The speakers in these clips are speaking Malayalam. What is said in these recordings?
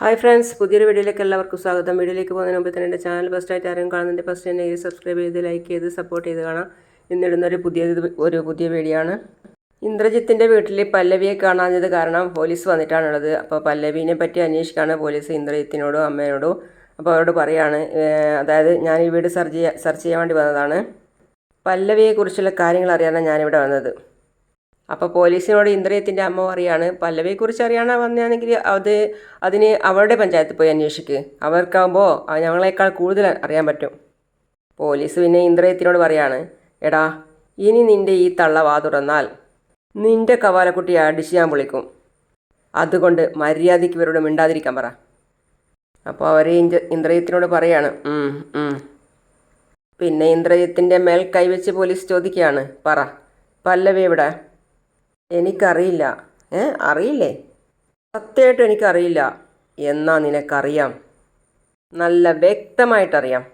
ഹായ് ഫ്രണ്ട്സ് പുതിയൊരു വീഡിയോയിലേക്ക് എല്ലാവർക്കും സ്വാഗതം. വീഡിയോയിലേക്ക് പോകുന്നതിന് മുമ്പ് തന്നെ എന്റെ ചാനൽ ഫസ്റ്റായിട്ട് ആരും കാണുന്നുണ്ട് ഫസ്റ്റ് തന്നെ സബ്സ്ക്രൈബ് ചെയ്ത് ലൈക്ക് ചെയ്ത് സപ്പോർട്ട് ചെയ്ത് കാണാം. ഇന്നിടുന്ന ഒരു പുതിയ ഒരു പുതിയ വീഡിയോ ആണ്. ഇന്ദ്രജിത്തിന്റെ വീട്ടിൽ പല്ലവിയെ കാണാഞ്ഞത് കാരണം പോലീസ് വന്നിട്ടാണുള്ളത്. അപ്പോൾ പല്ലവിനെ പറ്റി അന്വേഷിക്കുകയാണ് പോലീസ് ഇന്ദ്രജിത്തിനോടും അമ്മയോടും അപ്പോൾ അവരോട് പറയാണ് അതായത് ഞാൻ ഈ വീട് സെർച്ച് ചെയ്യാൻ സെർച്ച് ചെയ്യാൻ വേണ്ടി വന്നതാണ്. പല്ലവിയെക്കുറിച്ചുള്ള കാര്യങ്ങൾ അറിയാനാണ് ഞാനിവിടെ വന്നത്. അപ്പോൾ പോലീസിനോട് ഇന്ദ്രയത്തിന്റെ അമ്മ പറയാണ് പല്ലവിയെക്കുറിച്ച് അറിയാനാണ് വന്നതാണെങ്കിൽ അത് അതിന് അവരുടെ പഞ്ചായത്തിൽ പോയി അന്വേഷിക്ക്. അവർക്കാവുമ്പോൾ ഞങ്ങളെക്കാൾ കൂടുതൽ അറിയാൻ പറ്റും. പോലീസ് പിന്നെ ഇന്ദ്രയത്തിനോട് പറയാണ് എടാ ഇനി നിന്റെ ഈ തള്ള വാ തുറന്നാൽ നിന്റെ കവാലക്കുട്ടിയെ അടിച്ച് ഞാൻ വിളിക്കും അതുകൊണ്ട് മര്യാദയ്ക്ക് ഇവരോട് മിണ്ടാതിരിക്കാൻ പറ. അപ്പോൾ അവർ ഇന്ദ്രയത്തിനോട് പറയാണ്. പിന്നെ ഇന്ദ്രയത്തിന്റെ മേൽ കൈവച്ച് പോലീസ് ചോദിക്കുകയാണ് പറ പല്ലവി എവിടെ? എനിക്കറിയില്ല. ഏ അറിയില്ലേ? സത്യമായിട്ടും എനിക്കറിയില്ല. എന്നാ നിനക്കറിയാം? നല്ല വ്യക്തമായിട്ടറിയാം.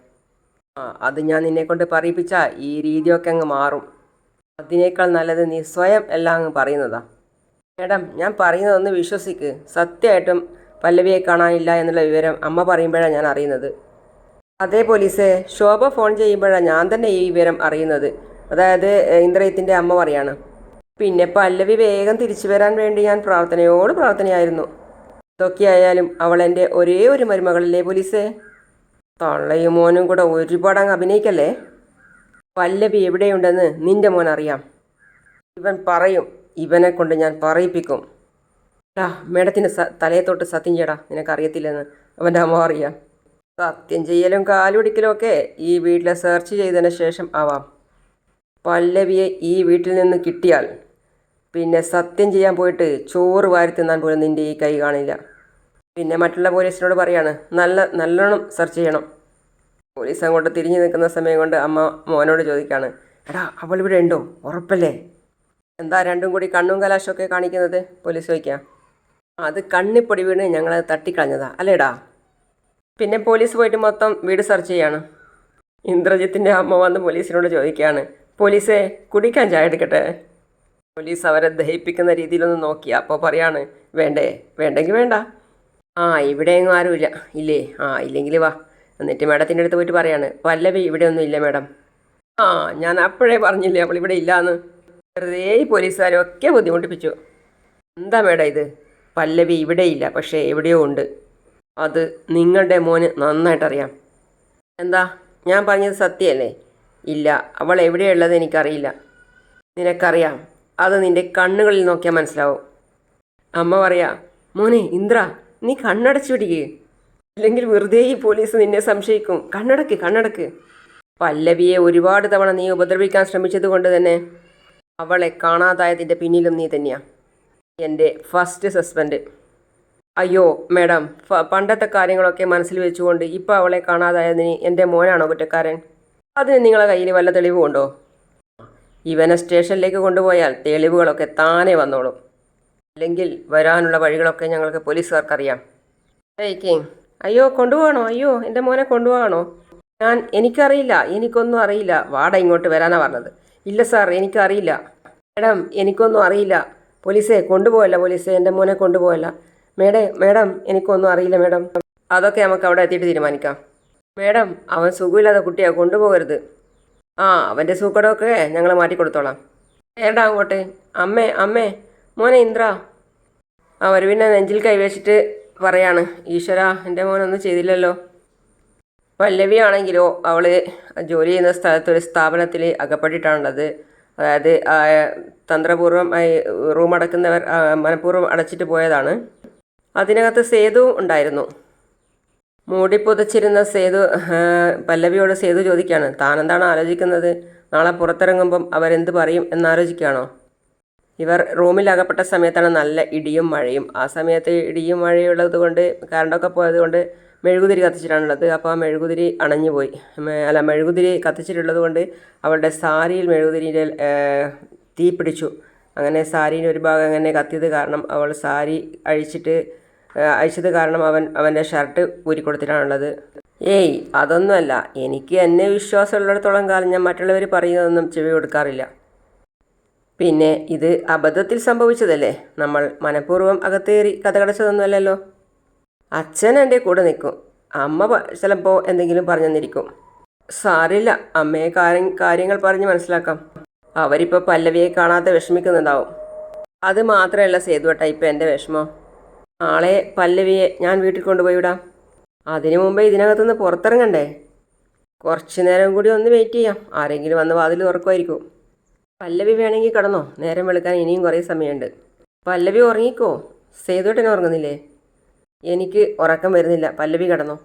ആ അത് ഞാൻ നിന്നെക്കൊണ്ട് പറയിപ്പിച്ചാൽ ഈ രീതിയൊക്കെ അങ്ങ് മാറും. അതിനേക്കാൾ നല്ലത് നീ സ്വയം എല്ലാം അങ്ങ് പറയുന്നതാ. മേഡം ഞാൻ പറയുന്നതൊന്ന് വിശ്വസിക്ക്. സത്യമായിട്ടും പല്ലവിയെ കാണാനില്ല എന്നുള്ള വിവരം അമ്മ പറയുമ്പോഴാണ് ഞാൻ അറിയുന്നത്. അതേ പോലീസെ ശോഭ ഫോൺ ചെയ്യുമ്പോഴാണ് ഞാൻ തന്നെ ഈ വിവരം അറിയുന്നത്. അതായത് ഇന്ദ്രയത്തിന്റെ അമ്മ പറയാണ്. പിന്നെ പല്ലവി വേഗം തിരിച്ചു വരാൻ വേണ്ടി ഞാൻ പ്രാർത്ഥനയോട് പ്രാർത്ഥനയായിരുന്നു. ഇതൊക്കെയായാലും അവൾ എന്റെ ഒരേ ഒരു മരുമകളല്ലേ പോലീസേ? തള്ളയും മോനും കൂടെ ഒരുപാട് അങ്ങ് അഭിനയിക്കല്ലേ? പല്ലവി എവിടെയുണ്ടെന്ന് നിന്റെ മോൻ അറിയാം. ഇവൻ പറയും ഇവനെ കൊണ്ട് ഞാൻ പറയിപ്പിക്കും. ടാ മേഡത്തിന്റെ സ തലയെ തൊട്ട് സത്യം ചെയ്യടാ നിനക്കറിയത്തില്ലെന്ന് അവന്റെ അമ്മ അറിയാം സത്യം ചെയ്യലും കാലുപിടിക്കലും ഒക്കെ ഈ വീട്ടിലെ സെർച്ച് ചെയ്തതിന് ശേഷം ആവാം. പല്ലവിയെ ഈ വീട്ടിൽ നിന്ന് കിട്ടിയാൽ പിന്നെ സത്യം ചെയ്യാൻ പോയിട്ട് ചോറ് വാരി തിന്നാൻ പോലും നിന്റെ ഈ കൈ കാണില്ല. പിന്നെ മറ്റുള്ള പോലീസിനോട് പറയാണ് നല്ല നല്ലോണം സെർച്ച് ചെയ്യണം. പോലീസ് അങ്ങോട്ട് തിരിഞ്ഞു നിൽക്കുന്ന സമയം കൊണ്ട് അമ്മ മോനോട് ചോദിക്കുകയാണ് എടാ അവൾ ഇവിടെ ഉണ്ടോ? ഉറപ്പല്ലേ? എന്താ രണ്ടും കൂടി കണ്ണും കലാശമൊക്കെ കാണിക്കുന്നത്? പോലീസ് ചോദിക്കാം. അത് കണ്ണിപ്പൊടി വീണ് ഞങ്ങളത് തട്ടിക്കളഞ്ഞതാ അല്ലേടാ? പിന്നെ പോലീസ് പോയിട്ട് മൊത്തം വീട് സെർച്ച് ചെയ്യാണ്. ഇന്ദ്രജിത്തിന്റെ അമ്മ വന്ന് പോലീസിനോട് ചോദിക്കുകയാണ് പോലീസേ കുടിക്കാൻ ചായ എടുക്കട്ടെ? പോലീസ് അവരെ ദഹിപ്പിക്കുന്ന രീതിയിലൊന്ന് നോക്കി. അപ്പോൾ പറയാണ് വേണ്ടേ വേണ്ടെങ്കിൽ വേണ്ട. ആ ഇവിടെയെങ്ങും ആരുമില്ല ഇല്ലേ. ആ ഇല്ലെങ്കിൽ വാ. എന്നിട്ട് മേഡത്തിന്റെ അടുത്ത് പോയിട്ട് പറയാണ് പല്ലവി ഇവിടെ ഒന്നും ഇല്ല മേഡം. ആ ഞാൻ അപ്പോഴേ പറഞ്ഞില്ലേ അവൾ ഇവിടെ ഇല്ലാന്ന്. വെറുതെ ഈ പോലീസുകാരും ഒക്കെ ബുദ്ധിമുട്ടിപ്പിച്ചു. എന്താ മേഡം ഇത്? പല്ലവി ഇവിടെയില്ല പക്ഷേ എവിടെയോ ഉണ്ട്. അത് നിങ്ങളുടെ മോന് നന്നായിട്ടറിയാം. എന്താ? ഞാൻ പറഞ്ഞത് സത്യമല്ലേ ഇല്ല അവൾ എവിടെയുള്ളത് എനിക്കറിയില്ല നിനക്കറിയാം അത് നിന്റെ കണ്ണുകളിൽ നോക്കിയാൽ മനസ്സിലാവും. അമ്മ പറയാ മോനെ ഇന്ദ്ര നീ കണ്ണടച്ചു പിടിക്കുക അല്ലെങ്കിൽ വെറുതെ ഈ പോലീസ് നിന്നെ സംശയിക്കും. കണ്ണടക്ക് കണ്ണടക്ക്. പല്ലവിയെ ഒരുപാട് തവണ നീ ഉപദ്രവിക്കാൻ ശ്രമിച്ചതുകൊണ്ട് തന്നെ അവളെ കാണാതായതിന്റെ പിന്നിലും നീ തന്നെയാ. എന്റെ ഫസ്റ്റ് സസ്പെൻഡ്. അയ്യോ മാഡം പണ്ടത്തെ കാര്യങ്ങളൊക്കെ മനസ്സിൽ വെച്ചുകൊണ്ട് ഇപ്പോൾ അവളെ കാണാതായതിന് എന്റെ മോനാണോ കുറ്റക്കാരൻ? അതിന് നിങ്ങളെ കയ്യിൽ വല്ല തെളിവുമുണ്ടോ? ഇവനെ സ്റ്റേഷനിലേക്ക് കൊണ്ടുപോയാൽ തെളിവുകളൊക്കെ താനേ വന്നോളും. അല്ലെങ്കിൽ വരാനുള്ള വഴികളൊക്കെ ഞങ്ങൾക്ക് പോലീസുകാർക്കറിയാം. ഏയ് കിങ് അയ്യോ കൊണ്ടുപോകണോ? അയ്യോ എന്റെ മോനെ കൊണ്ടുപോകണോ? ഞാൻ എനിക്കറിയില്ല എനിക്കൊന്നും അറിയില്ല. വാട ഇങ്ങോട്ട് വരാനാ പറഞ്ഞത്. ഇല്ല സാർ എനിക്കറിയില്ല. മേഡം എനിക്കൊന്നും അറിയില്ല. പോലീസേ കൊണ്ടുപോകല്ല പോലീസേ എന്റെ മോനെ കൊണ്ടുപോകല്ല. മേഡേ മേഡം എനിക്കൊന്നും അറിയില്ല മേഡം. അതൊക്കെ നമുക്ക് അവിടെ എത്തിയിട്ട് തീരുമാനിക്കാം. മേഡം അവൻ സുഖമില്ലാത്ത കുട്ടിയെ കൊണ്ടുപോകരുത്. ആ അവന്റെ സൂക്കടമൊക്കെ ഞങ്ങൾ മാറ്റിക്കൊടുത്തോളാം. ഏടാ അങ്ങോട്ട്. അമ്മേ അമ്മേ മോനെ ഇന്ദ്ര. അവർ പിന്നെ നെഞ്ചിൽ കൈവച്ചിട്ട് പറയാണ് ഈശ്വര എന്റെ മോനൊന്നും ചെയ്തില്ലല്ലോ. പല്ലവി ആണെങ്കിലോ അവൾ ജോലി ചെയ്യുന്ന സ്ഥലത്ത് ഒരു സ്ഥാപനത്തിൽ അകപ്പെട്ടിട്ടാണുള്ളത്. അതായത് ആ, തന്ത്രപൂർവം ആ, റൂം അടക്കുന്നവർ ആ, മനഃപൂർവം അടച്ചിട്ട് പോയതാണ്. അതിനകത്ത് സേതു ഉണ്ടായിരുന്നു. മൂടി പുതച്ചിരുന്ന സേതു പല്ലവിയോട് സേതു ചോദിക്കുകയാണ് താനെന്താണ് ആലോചിക്കുന്നത്? നാളെ പുറത്തിറങ്ങുമ്പം അവരെന്ത് പറയും എന്നാലോചിക്കുകയാണോ? ഇവർ റൂമിൽ അകപ്പെട്ട സമയത്താണ് നല്ല ഇടിയും മഴയും. ആ സമയത്ത് ഇടിയും മഴയും ഉള്ളത് കൊണ്ട് കറണ്ടൊക്കെ പോയത് കൊണ്ട് മെഴുകുതിരി കത്തിച്ചിട്ടാണുള്ളത്. അപ്പോൾ ആ മെഴുകുതിരി അണഞ്ഞു പോയി അല്ല മെഴുകുതിരി കത്തിച്ചിട്ടുള്ളത് കൊണ്ട് അവളുടെ സാരിയിൽ മെഴുകുതിരിയുടെ തീ പിടിച്ചു. അങ്ങനെ സാരിയിൽ ഒരു ഭാഗം അങ്ങനെ കത്തിയത് കാരണം അവൾ സാരി അഴിച്ചിട്ട് ആ, അഴിച്ചത് കാരണം അവൻ അവന്റെ ഷർട്ട് ഊരിക്കൊടുത്തിട്ടാണുള്ളത്. ഏയ് അതൊന്നുമല്ല. എനിക്ക് എന്നെ വിശ്വാസമുള്ളിടത്തോളം കാലം ഞാൻ മറ്റുള്ളവർ പറയുന്നതൊന്നും ചെവി കൊടുക്കാറില്ല. പിന്നെ ഇത് അബദ്ധത്തിൽ സംഭവിച്ചതല്ലേ? നമ്മൾ മനഃപൂർവം അകത്തേറി കഥകടച്ചതൊന്നുമല്ലല്ലോ അച്ഛൻ എന്റെ കൂടെ നിൽക്കും. അമ്മ ചിലപ്പോൾ എന്തെങ്കിലും പറഞ്ഞു തന്നിരിക്കും സാരില്ല അമ്മയെ കാര്യം കാര്യങ്ങൾ പറഞ്ഞ് മനസ്സിലാക്കാം. അവരിപ്പോൾ പല്ലവിയെ കാണാതെ വിഷമിക്കുന്നുണ്ടാവും. അത് മാത്രമല്ല സേതുവട്ട ഇപ്പം എന്റെ വിഷമം. നാളെ പല്ലവിയെ ഞാൻ വീട്ടിൽ കൊണ്ടുപോയി വിടാം അതിനു മുമ്പേ ഇതിനകത്തുനിന്ന് പുറത്തിറങ്ങണ്ടേ? കുറച്ച് നേരം കൂടി ഒന്ന് വെയിറ്റ് ചെയ്യാം. ആരെങ്കിലും വന്ന് വാതിൽ തുറക്കുമായിരിക്കും. പല്ലവി വേണമെങ്കിൽ കിടന്നോ. നേരം വെളുക്കാൻ ഇനിയും കുറേ സമയമുണ്ട്. പല്ലവി ഉറങ്ങിക്കോ? സേതുട്ടൻ ഉറങ്ങുന്നില്ലേ? എനിക്ക് ഉറക്കം വരുന്നില്ല. പല്ലവി കിടന്നോ.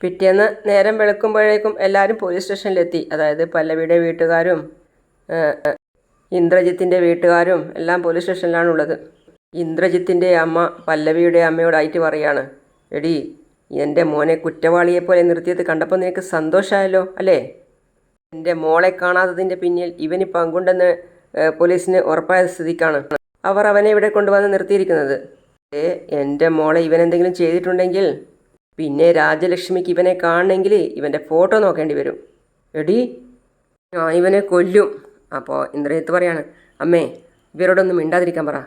പിറ്റേന്ന് നേരം വെളുക്കുമ്പോഴേക്കും എല്ലാവരും പോലീസ് സ്റ്റേഷനിലെത്തി. അതായത് പല്ലവിയുടെ വീട്ടുകാരും ഇന്ദ്രജിത്തിന്റെ വീട്ടുകാരും എല്ലാം പോലീസ് സ്റ്റേഷനിലാണുള്ളത് ഇന്ദ്രജിത്തിന്റെ അമ്മ പല്ലവിയുടെ അമ്മയോടായിട്ട് പറയാണ് എടി എന്റെ മോനെ കുറ്റവാളിയെപ്പോലെ നിർത്തിയത് കണ്ടപ്പോൾ നിനക്ക് സന്തോഷമായല്ലോ അല്ലേ? എന്റെ മോളെ കാണാത്തതിന്റെ പിന്നിൽ ഇവന് പങ്കുണ്ടെന്ന് പോലീസിന് ഉറപ്പായ സ്ഥിതിക്കാണ് അവർ അവനെ ഇവിടെ കൊണ്ടുവന്ന് നിർത്തിയിരിക്കുന്നത്. ഏ എന്റെ മോളെ ഇവൻ എന്തെങ്കിലും ചെയ്തിട്ടുണ്ടെങ്കിൽ പിന്നെ രാജലക്ഷ്മിക്ക് ഇവനെ കാണണമെങ്കിൽ ഇവന്റെ ഫോട്ടോ നോക്കേണ്ടി വരും. എടി ഞാൻ ഇവനെ കൊല്ലും. അപ്പോൾ ഇന്ദ്രജിത്ത് പറയാണ് അമ്മേ ഇവരോടൊന്നും മിണ്ടാതിരിക്കാൻ പറ.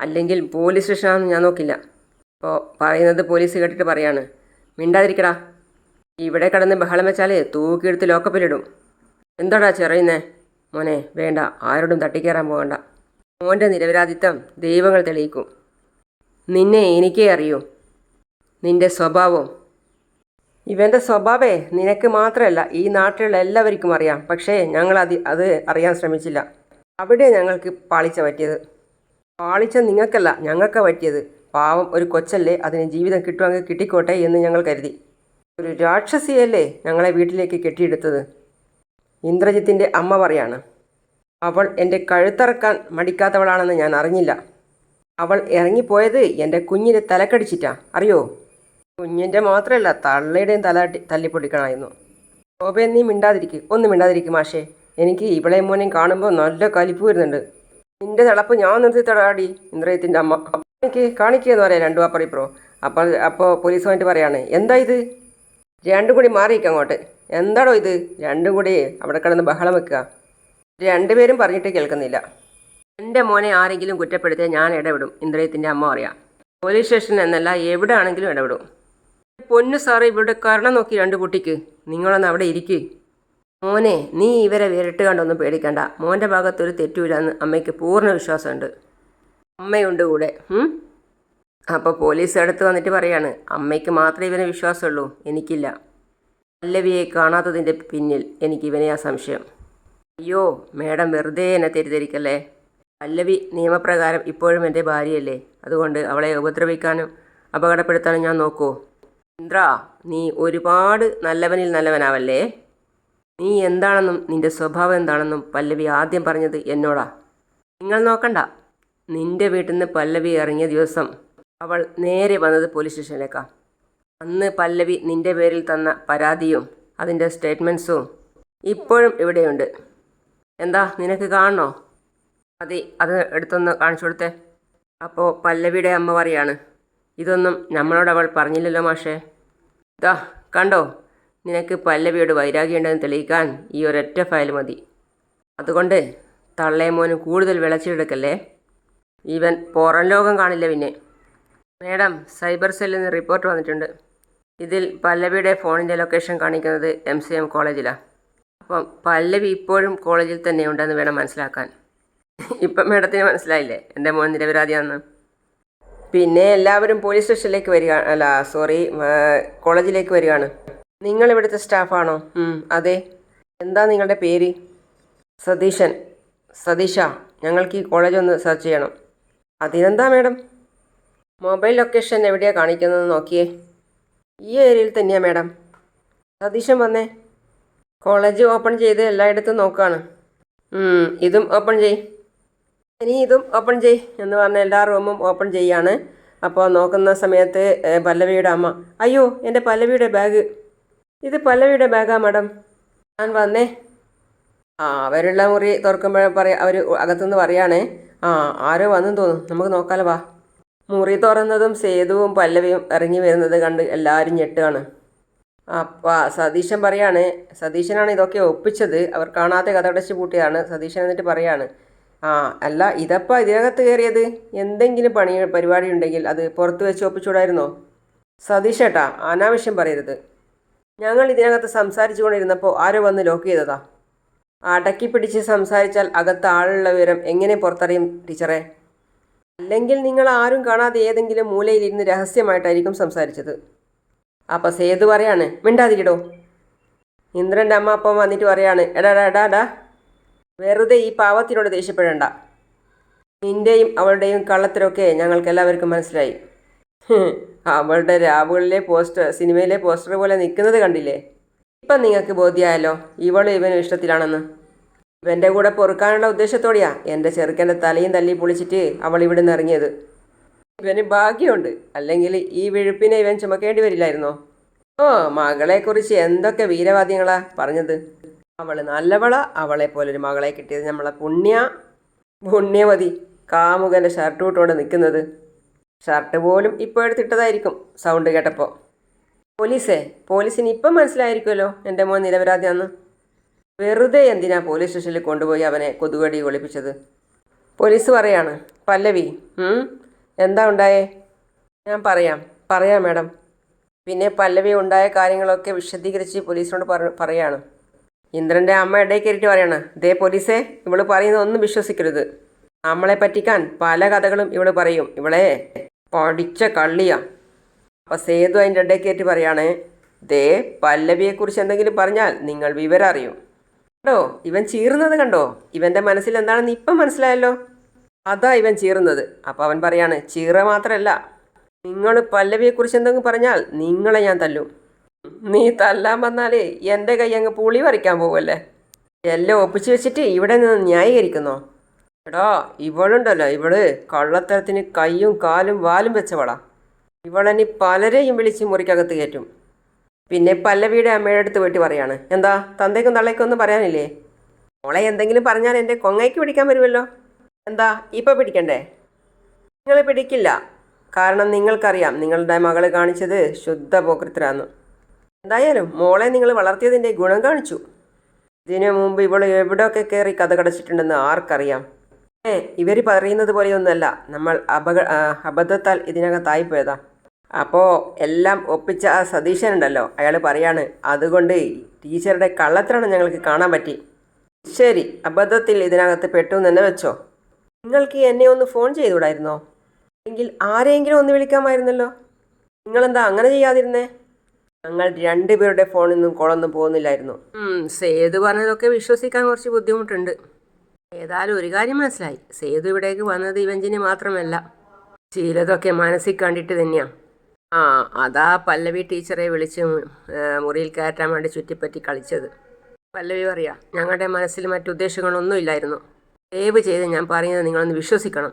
അല്ലെങ്കിൽ പോലീസ് സ്റ്റേഷനാണെന്ന് ഞാൻ നോക്കില്ല. അപ്പോൾ പറയുന്നത് പോലീസ് കേട്ടിട്ട് പറയാണ്. മിണ്ടാതിരിക്കടാ. ഇവിടെ കിടന്ന് ബഹളം വെച്ചാൽ തൂക്കിയെടുത്ത് ലോക്കപ്പിലിടും. എന്താടാ ചെറിയുന്നേ? മോനെ വേണ്ട. ആരോടും തട്ടിക്കയറാൻ പോകണ്ട. മോന്റെ നിരപരാധിത്വം ദൈവങ്ങൾ തെളിയിക്കും. നിന്നെ എനിക്കേ അറിയൂ. നിന്റെ സ്വഭാവം. ഇവന്റെ സ്വഭാവേ നിനക്ക് മാത്രമല്ല ഈ നാട്ടിലുള്ള എല്ലാവർക്കും അറിയാം. പക്ഷേ ഞങ്ങൾ അത് അത് അറിയാൻ ശ്രമിച്ചില്ല. അവിടെ ഞങ്ങൾക്ക് പാളിച്ച പറ്റിയത്. പാളിച്ച നിങ്ങൾക്കല്ല ഞങ്ങൾക്ക് പറ്റിയത്. പാവം ഒരു കൊച്ചല്ലേ അതിന് ജീവിതം കിട്ടുമെങ്കിൽ കിട്ടിക്കോട്ടെ എന്ന് ഞങ്ങൾ കരുതി. ഒരു രാക്ഷസിയല്ലേ ഞങ്ങളെ വീട്ടിലേക്ക് കെട്ടിയെടുത്തത്? ഇന്ദ്രജിത്തിന്റെ അമ്മ പറയാണ്. അവൾ എന്റെ കഴുത്തറക്കാൻ മടിക്കാത്തവളാണെന്ന് ഞാൻ അറിഞ്ഞില്ല. അവൾ ഇറങ്ങിപ്പോയത് എന്റെ കുഞ്ഞിനെ തലക്കടിച്ചിട്ടാ. അറിയോ? കുഞ്ഞിന്റെ മാത്രമല്ല തള്ളയുടെയും തല തല്ലിപ്പൊടിക്കണമായിരുന്നു. ശോഭയെ നീ മിണ്ടാതിരിക്കും. ഒന്ന് മിണ്ടാതിരിക്കും മാഷേ. എനിക്ക് ഇവളെ മോനെയും കാണുമ്പോൾ നല്ല കലിപ്പ് വരുന്നുണ്ട്. നിന്റെ തിളപ്പ് ഞാൻ നിർത്തി തടാടി ഇന്ദ്രയത്തിന്റെ അമ്മ എനിക്ക് കാണിക്കുകയെന്ന് പറയാം രണ്ടു അപ്പറി പ്രോ അപ്പോൾ അപ്പോൾ പോലീസ് വന്നിട്ട് പറയാണ് എന്താ ഇത്? രണ്ടും കൂടി മാറിയിക്കാം അങ്ങോട്ട്. എന്താണോ ഇത്? രണ്ടും കൂടി അവിടെ കിടന്ന് ബഹളം വെക്കുക. രണ്ടുപേരും പറഞ്ഞിട്ട് കേൾക്കുന്നില്ല. എന്റെ മോനെ ആരെങ്കിലും കുറ്റപ്പെടുത്തിയാൽ ഞാൻ ഇടപെടും ഇന്ദ്രയത്തിന്റെ അമ്മ പറയാം. പോലീസ് സ്റ്റേഷൻ എന്നല്ല എവിടെ ആണെങ്കിലും ഇടപെടും. പൊന്നു സാറേ ഇവിടെ കരണം നോക്കി രണ്ട് കുട്ടിക്ക്. നിങ്ങളൊന്ന് അവിടെ ഇരിക്ക്. മോനെ നീ ഇവരെ വിരട്ട് കണ്ടൊന്നും പേടിക്കണ്ട. മോന്റെ ഭാഗത്തൊരു തെറ്റുമില്ലെന്ന് അമ്മയ്ക്ക് പൂർണ വിശ്വാസമുണ്ട്. അമ്മയുണ്ട് കൂടെ. അപ്പോൾ പോലീസ് അടുത്ത് വന്നിട്ട് പറയാണ് അമ്മയ്ക്ക് മാത്രമേ ഇവനെ വിശ്വാസമുള്ളൂ. എനിക്കില്ല. പല്ലവിയെ കാണാത്തതിന്റെ പിന്നിൽ എനിക്ക് ആ സംശയം. അയ്യോ മേഡം വെറുതെ എന്നെ തെറ്റിദ്ധരിക്കല്ലേ? പല്ലവി നിയമപ്രകാരം ഇപ്പോഴും എന്റെ ഭാര്യയല്ലേ? അതുകൊണ്ട് അവളെ ഉപദ്രവിക്കാനും അപകടപ്പെടുത്താനും ഞാൻ നോക്കൂ. ഇന്ദ്ര നീ ഒരുപാട് നല്ലവനിൽ നല്ലവനാവല്ലേ? നീ എന്താണെന്നും നിന്റെ സ്വഭാവം എന്താണെന്നും പല്ലവി ആദ്യം പറഞ്ഞത് എന്നോടാ. നിങ്ങൾ നോക്കണ്ട. നിന്റെ വീട്ടിൽ നിന്ന് പല്ലവി ഇറങ്ങിയ ദിവസം അവൾ നേരെ വന്നത് പോലീസ് സ്റ്റേഷനിലേക്കാ. അന്ന് പല്ലവി നിന്റെ പേരിൽ തന്ന പരാതിയും അതിന്റെ സ്റ്റേറ്റ്മെന്റ്സും ഇപ്പോഴും ഇവിടെയുണ്ട്. എന്താ നിനക്ക് കാണണോ? അതെ അത് എടുത്തൊന്ന് കാണിച്ചു കൊടുത്തേ. അപ്പോൾ പല്ലവിയുടെ അമ്മ പറയാണ് ഇതൊന്നും അവൾ പറഞ്ഞില്ലല്ലോ മാഷേ. ഇതാ കണ്ടോ? നിനക്ക് പല്ലവിയോട് വൈരാഗ്യമുണ്ടെന്ന് തെളിയിക്കാൻ ഈ ഒരൊറ്റ ഫയൽ മതി. അതുകൊണ്ട് തള്ളയമോന് കൂടുതൽ വിളച്ചെടുക്കല്ലേ ഇവൻ പുറം ലോകം കാണില്ല പിന്നെ. മേഡം സൈബർ സെല്ലിൽ നിന്ന് റിപ്പോർട്ട് വന്നിട്ടുണ്ട്. ഇതിൽ പല്ലവിയുടെ ഫോണിന്റെ ലൊക്കേഷൻ കാണിക്കുന്നത് എം സി എം കോളേജിലാണ് അപ്പം പല്ലവി ഇപ്പോഴും കോളേജിൽ തന്നെ ഉണ്ടെന്ന് വേണം മനസ്സിലാക്കാൻ. ഇപ്പം മേഡത്തിന് മനസ്സിലായില്ലേ? എന്റെ മോൻ നിരപരാധിയാണെന്ന്. പിന്നെ എല്ലാവരും പോലീസ് സ്റ്റേഷനിലേക്ക് വരിക അല്ല സോറി കോളേജിലേക്ക് വരികയാണ്. നിങ്ങൾ ഇവിടുത്തെ സ്റ്റാഫാണോ അതെ. എന്താ നിങ്ങളുടെ പേര്? സതീശൻ. സതീഷ ഞങ്ങൾക്ക് ഈ കോളേജ് ഒന്ന് സെർച്ച് ചെയ്യണം. അതിനെന്താ മേഡം? മൊബൈൽ ലൊക്കേഷൻ എവിടെയാണ് കാണിക്കുന്നത് നോക്കിയേ. ഈ ഏരിയയിൽ തന്നെയാണ് മേഡം. സതീശൻ വന്നേ. കോളേജ് ഓപ്പൺ ചെയ്ത് എല്ലായിടത്തും നോക്കുകയാണ് ഇതും ഓപ്പൺ ചെയ്. ഇനി ഇതും ഓപ്പൺ ചെയ് എന്ന് പറഞ്ഞ എല്ലാ റൂമും ഓപ്പൺ ചെയ്യാണ്. അപ്പോൾ നോക്കുന്ന സമയത്ത് പല്ലവിയുടെ അമ്മ. അയ്യോ എന്റെ പല്ലവിയുടെ ബാഗ്. ഇത് പല്ലവിയുടെ ബാഗാ മാഡം. ഞാൻ വന്നേ. ആ അവരുള്ള മുറി തുറക്കുമ്പോൾ പറയാ അവർ അകത്തുനിന്ന് പറയാണേ. ആ ആരോ വന്നു തോന്നും നമുക്ക് നോക്കാലോ വാ. മുറി തുറന്നതും സേതുവും പല്ലവിയും ഇറങ്ങി വരുന്നത് കണ്ട് എല്ലാവരും ഞെട്ടുകയാണ്. അപ്പം സതീശൻ പറയാണ് സതീശനാണ് ഇതൊക്കെ ഒപ്പിച്ചത്. അവർ കാണാതെ കഥടച്ച് പൂട്ടിയാണ് സതീശൻ എന്നിട്ട് പറയാണ് ആ അല്ല ഇതപ്പോൾ ഇതിനകത്ത് കയറിയത്? എന്തെങ്കിലും പണി പരിപാടി ഉണ്ടെങ്കിൽ അത് പുറത്ത് വെച്ച് ഒപ്പിച്ചൂടായിരുന്നോ? സതീഷേട്ടാ അനാവശ്യം പറയരുത്. ഞങ്ങൾ ഇതിനകത്ത് സംസാരിച്ചു കൊണ്ടിരുന്നപ്പോൾ ആരോ വന്ന് ലോക്ക് ചെയ്തതാ. അടക്കി പിടിച്ച് സംസാരിച്ചാൽ അകത്ത് ആളുള്ള വിവരം എങ്ങനെ പുറത്തറിയും ടീച്ചറെ? അല്ലെങ്കിൽ നിങ്ങൾ ആരും കാണാതെ ഏതെങ്കിലും മൂലയിലിരുന്ന് രഹസ്യമായിട്ടായിരിക്കും സംസാരിച്ചത്. അപ്പം സേതു പറയാണ് മിണ്ടാതിരിടോ. ഇന്ദ്രന്റെ അമ്മ അപ്പം വന്നിട്ട് പറയാണ് എടാ എടാ വെറുതെ ഈ പാവത്തിനോട് ദേഷ്യപ്പെടേണ്ട. നിന്റെയും അവളുടെയും കള്ളത്തിലൊക്കെ ഞങ്ങൾക്ക് എല്ലാവർക്കും മനസ്സിലായി. അവളുടെ രാവുകളിലെ പോസ്റ്റർ സിനിമയിലെ പോസ്റ്റർ പോലെ നിൽക്കുന്നത് കണ്ടില്ലേ? ഇപ്പം നിങ്ങൾക്ക് ബോധ്യമായല്ലോ ഇവളും ഇവനും ഇഷ്ടത്തിലാണെന്ന്. ഇവന്റെ കൂടെ പൊറുക്കാനുള്ള ഉദ്ദേശത്തോടെയാ എന്റെ ചെറുക്കന്റെ തലയും തല്ലി പൊളിച്ചിട്ട് അവൾ ഇവിടെ നിന്ന് ഇറങ്ങിയത്. ഇവന് ഭാഗ്യമുണ്ട്. അല്ലെങ്കിൽ ഈ വിഴുപ്പിനെ ഇവൻ ചുമക്കേണ്ടി വരില്ലായിരുന്നോ? ഓ മകളെക്കുറിച്ച് എന്തൊക്കെ വീരവാദ്യങ്ങളാ പറഞ്ഞത്. അവൾ നല്ലവള അവളെ പോലൊരു മകളെ കിട്ടിയത് നമ്മളെ പുണ്യ പുണ്യവതി കാമുകന്റെ ഷർട്ട് നിൽക്കുന്നത്. ഷർട്ട് പോലും ഇപ്പോൾ എടുത്തിട്ടതായിരിക്കും സൗണ്ട് കേട്ടപ്പോൾ പോലീസേ പോലീസിന് ഇപ്പം മനസ്സിലായിരിക്കുമല്ലോ എന്റെ മോൻ നിരപരാധിയാന്ന്. വെറുതെ എന്തിനാ പോലീസ് സ്റ്റേഷനിൽ കൊണ്ടുപോയി അവനെ കൊതുകടി ഒളിപ്പിച്ചത്? പോലീസ് പറയാണ് പല്ലവി എന്താ ഉണ്ടായേ? ഞാൻ പറയാം പറയാം മാഡം. പിന്നെ പല്ലവി ഉണ്ടായ കാര്യങ്ങളൊക്കെ വിശദീകരിച്ച് പോലീസിനോട് പറ പറയാണ്. ഇന്ദ്രന്റെ അമ്മ ഇടയിൽ കയറിയിട്ട് പറയാണ് ദേ പോലീസേ ഇവൾ പറയുന്നതൊന്നും വിശ്വസിക്കരുത്. നമ്മളെ പറ്റിക്കാൻ പല കഥകളും ഇവൾ പറയും. ഇവളെ പഠിച്ച കള്ളിയാ. അപ്പൊ സേതു അതിന്റെ ഇടയ്ക്ക് കയറ്റി പറയാണ് ദേ പല്ലവിയെക്കുറിച്ച് എന്തെങ്കിലും പറഞ്ഞാൽ നിങ്ങൾ വിവരം അറിയും. കണ്ടോ? ഇവൻ ചീറുന്നത് കണ്ടോ? ഇവന്റെ മനസ്സിൽ എന്താണെന്ന് ഇപ്പം മനസ്സിലായല്ലോ? അതാ ഇവൻ ചീറുന്നത്. അപ്പോൾ അവൻ പറയാണ് ചീറ മാത്രമല്ല നിങ്ങൾ പല്ലവിയെക്കുറിച്ച് എന്തെങ്കിലും പറഞ്ഞാൽ നിങ്ങളെ ഞാൻ തല്ലും. നീ തല്ലാൻ വന്നാലേ എന്റെ കൈ അങ്ങ് പുളി പറിക്കാൻ പോവല്ലേ? എല്ലാം ഒപ്പിച്ച് വെച്ചിട്ട് ഇവിടെ നിന്ന് ന്യായീകരിക്കുന്നോ? എടാ ഇവളുണ്ടല്ലോ ഇവൾ. കള്ളത്തരത്തിന് കൈയും കാലും വാലും വെച്ചവളാ. ഇവളനി പലരെയും വിളിച്ച് മുറിക്കകത്ത് കയറ്റും. പിന്നെ പല്ലവിയുടെ അമ്മയുടെ അടുത്ത് പോയിട്ട് പറയാണ്. എന്താ തന്തയ്ക്കും തള്ളയ്ക്കും ഒന്നും പറയാനില്ലേ? മോളെ എന്തെങ്കിലും പറഞ്ഞാൽ എന്റെ കൊങ്ങയ്ക്ക് പിടിക്കാൻ വരുമല്ലോ. എന്താ ഇപ്പം പിടിക്കണ്ടേ? നിങ്ങൾ പിടിക്കില്ല. കാരണം നിങ്ങൾക്കറിയാം നിങ്ങളുടെ മകൾ കാണിച്ചത് ശുദ്ധ പോക്കൃത്തരാന്ന് എന്തായാലും മോളെ നിങ്ങൾ വളർത്തിയതിന്റെ ഗുണം കാണിച്ചു. ഇതിനു മുമ്പ് ഇവൾ എവിടെയൊക്കെ കയറി കഥ കടച്ചിട്ടുണ്ടെന്ന് ആർക്കറിയാം. ഇവർ പറയുന്നത് പോലെയൊന്നുമല്ല. നമ്മൾ അപക അബദ്ധത്താൽ ഇതിനകത്തായിപ്പോയതാ. അപ്പോൾ എല്ലാം ഒപ്പിച്ച ആ സതീശൻ ഉണ്ടല്ലോ അയാൾ പറയാണ് അതുകൊണ്ട് ടീച്ചറുടെ കള്ളത്തരാണ് ഞങ്ങൾക്ക് കാണാൻ പറ്റി. ശരി അബദ്ധത്തിൽ ഇതിനകത്ത് പെട്ടു തന്നെ വെച്ചോ. നിങ്ങൾക്ക് എന്നെ ഒന്ന് ഫോൺ ചെയ്തുകൂടായിരുന്നോ? എങ്കിൽ ആരെയെങ്കിലും ഒന്ന് വിളിക്കാമായിരുന്നല്ലോ. നിങ്ങളെന്താ അങ്ങനെ ചെയ്യാതിരുന്നേ? ഞങ്ങൾ രണ്ടുപേരുടെ ഫോണിൽ നിന്നും കോളൊന്നും പോകുന്നില്ലായിരുന്നു. സേതു പറഞ്ഞതൊക്കെ വിശ്വസിക്കാൻ കുറച്ച് ബുദ്ധിമുട്ടുണ്ട്. ഏതായാലും ഒരു കാര്യം മനസ്സിലായി. സേതു ഇവിടേക്ക് വന്നത് ഇവഞ്ചിന് മാത്രമല്ല ചിലതൊക്കെ മനസ്സിൽ കണ്ടിട്ട് തന്നെയാണ് ആ അതാ പല്ലവി ടീച്ചറെ വിളിച്ച് മുറിയിൽ കയറ്റാൻ വേണ്ടി ചുറ്റിപ്പറ്റി കളിച്ചത്. പല്ലവി പറയാ ഞങ്ങളുടെ മനസ്സിൽ മറ്റുദ്ദേശങ്ങളൊന്നും ഇല്ലായിരുന്നു. ദയവ് ചെയ്ത് ഞാൻ പറയുന്നത് നിങ്ങളൊന്ന് വിശ്വസിക്കണം.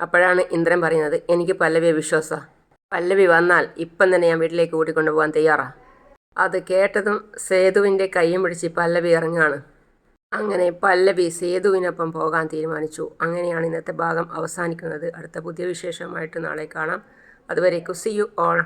അപ്പോഴാണ് ഇന്ദ്രൻ പറയുന്നത് എനിക്ക് പല്ലവിയെ വിശ്വാസ. പല്ലവി വന്നാൽ ഇപ്പം തന്നെ ഞാൻ വീട്ടിലേക്ക് കൂട്ടിക്കൊണ്ടുപോകാൻ തയ്യാറാണ് തയ്യാറാ. അത് കേട്ടതും സേതുവിന്റെ കൈയും പിടിച്ച് പല്ലവി ഇറങ്ങാണ് അങ്ങനെ പല്ലവി സേതുവിനൊപ്പം പോകാൻ തീരുമാനിച്ചു. അങ്ങനെയാണ് ഇന്നത്തെ ഭാഗം അവസാനിക്കുന്നത്. അടുത്ത പുതിയ വിശേഷമായിട്ട് നാളെ കാണാം. അതുവരെ സി യു ഓൾ